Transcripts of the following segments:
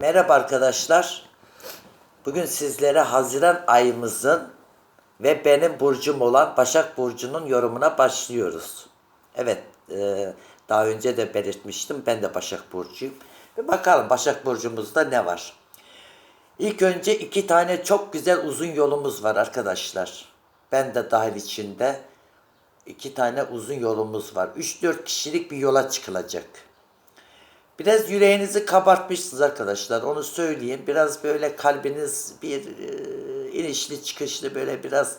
Merhaba arkadaşlar. Bugün sizlere Haziran ayımızın ve benim burcum olan Başak Burcu'nun yorumuna başlıyoruz. Evet, e, daha önce de belirtmiştim. Ben de Başak Burcu'yum. Ve bakalım Başak Burcu'muzda ne var? İlk önce iki tane çok güzel uzun yolumuz var arkadaşlar. Ben de dahil içinde iki tane uzun yolumuz var. 3-4 kişilik bir yola çıkılacak. Biraz yüreğinizi kabartmışsınız arkadaşlar. Onu söyleyeyim. Biraz böyle kalbiniz bir e, inişli çıkışlı böyle biraz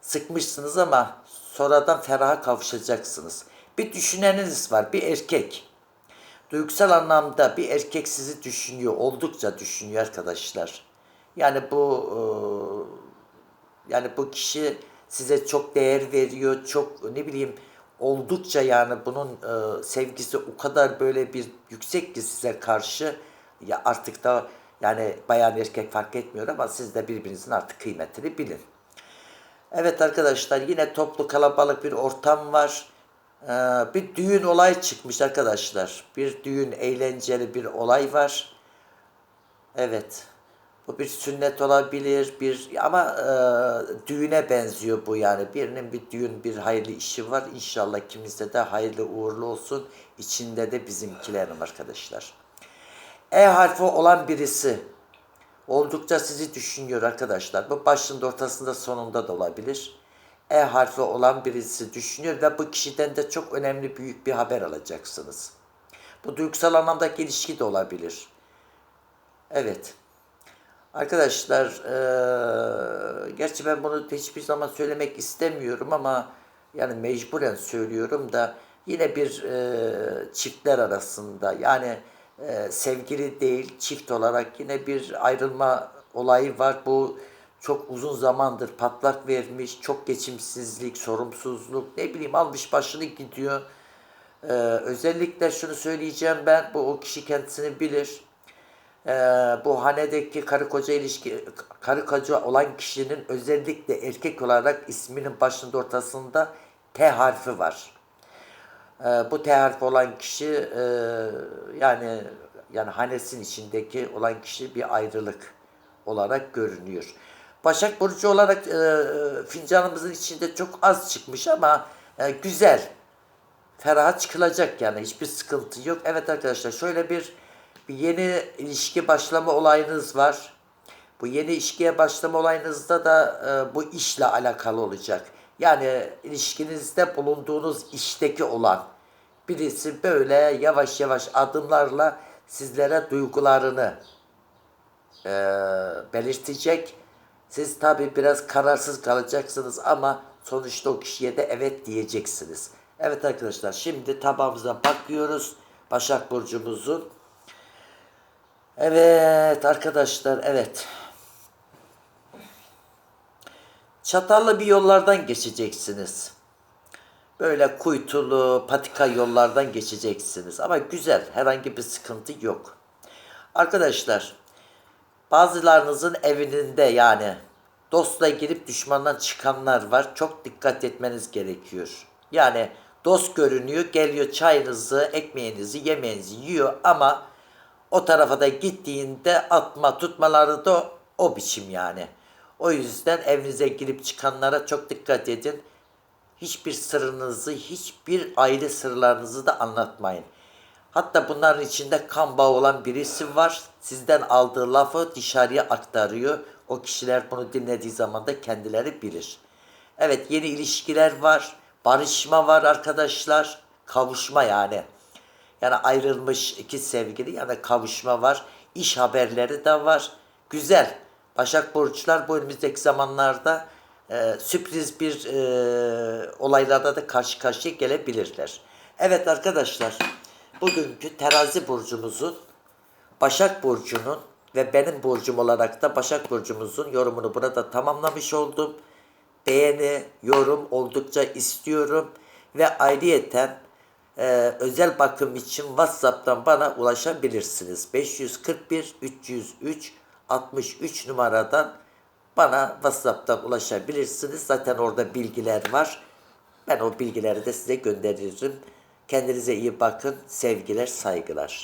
sıkmışsınız ama sonradan feraha kavuşacaksınız. Bir düşüneniniz var. Bir erkek. Duygusal anlamda bir erkek sizi düşünüyor. Oldukça düşünüyor arkadaşlar. Yani bu e, yani bu kişi size çok değer veriyor. Çok ne bileyim oldukça yani bunun e, sevgisi o kadar böyle bir yüksek ki size karşı ya artık da yani bayan erkek fark etmiyor ama siz de birbirinizin artık kıymetini bilin. Evet arkadaşlar yine toplu kalabalık bir ortam var. Ee, bir düğün olay çıkmış arkadaşlar. Bir düğün eğlenceli bir olay var. Evet. Bu bir sünnet olabilir, bir ama e, düğüne benziyor bu yani. Birinin bir düğün, bir hayırlı işi var. İnşallah kimizde de hayırlı uğurlu olsun. İçinde de bizimkilerim arkadaşlar. E harfi olan birisi oldukça sizi düşünüyor arkadaşlar. Bu başında, ortasında, sonunda da olabilir. E harfi olan birisi düşünüyor ve bu kişiden de çok önemli büyük bir haber alacaksınız. Bu duygusal anlamdaki ilişki de olabilir. Evet. Arkadaşlar, eee, gerçi ben bunu hiçbir zaman söylemek istemiyorum ama yani mecburen söylüyorum da yine bir eee, çiftler arasında yani eee, sevgili değil çift olarak yine bir ayrılma olayı var. Bu çok uzun zamandır patlak vermiş, çok geçimsizlik, sorumsuzluk, ne bileyim almış başını gidiyor. Eee, özellikle şunu söyleyeceğim ben, bu o kişi kendisini bilir. Ee, bu hanedeki karı koca ilişki karı koca olan kişinin özellikle erkek olarak isminin başında ortasında T harfi var. Ee, bu T harfi olan kişi e, yani yani hanesin içindeki olan kişi bir ayrılık olarak görünüyor. Başak Burcu olarak e, fincanımızın içinde çok az çıkmış ama e, güzel feraha çıkılacak yani hiçbir sıkıntı yok. Evet arkadaşlar şöyle bir bir yeni ilişki başlama olayınız var. Bu yeni ilişkiye başlama olayınızda da e, bu işle alakalı olacak. Yani ilişkinizde bulunduğunuz işteki olan birisi böyle yavaş yavaş adımlarla sizlere duygularını e, belirtecek. Siz tabi biraz kararsız kalacaksınız ama sonuçta o kişiye de evet diyeceksiniz. Evet arkadaşlar şimdi tabağımıza bakıyoruz. Başak Burcumuzun. Evet arkadaşlar evet. Çatallı bir yollardan geçeceksiniz. Böyle kuytulu, patika yollardan geçeceksiniz. Ama güzel, herhangi bir sıkıntı yok. Arkadaşlar, bazılarınızın evinde yani dostla girip düşmandan çıkanlar var. Çok dikkat etmeniz gerekiyor. Yani dost görünüyor, geliyor çayınızı, ekmeğinizi, yemeğinizi yiyor ama o tarafa da gittiğinde atma tutmaları da o biçim yani. O yüzden evinize girip çıkanlara çok dikkat edin. Hiçbir sırrınızı, hiçbir aile sırlarınızı da anlatmayın. Hatta bunların içinde kan bağı olan birisi var. Sizden aldığı lafı dışarıya aktarıyor. O kişiler bunu dinlediği zaman da kendileri bilir. Evet yeni ilişkiler var. Barışma var arkadaşlar. Kavuşma yani. Yani ayrılmış iki sevgili yani kavuşma var. İş haberleri de var. Güzel. Başak Burçlar bu önümüzdeki zamanlarda e, sürpriz bir e, olaylarda da karşı karşıya gelebilirler. Evet arkadaşlar bugünkü terazi burcumuzun Başak Burcu'nun ve benim burcum olarak da Başak Burcumuzun yorumunu burada tamamlamış oldum. Beğeni, yorum oldukça istiyorum ve ayrıyeten e, özel bakım için WhatsApp'tan bana ulaşabilirsiniz. 541 303 63 numaradan bana WhatsApp'tan ulaşabilirsiniz. Zaten orada bilgiler var. Ben o bilgileri de size gönderirim. Kendinize iyi bakın. Sevgiler, saygılar.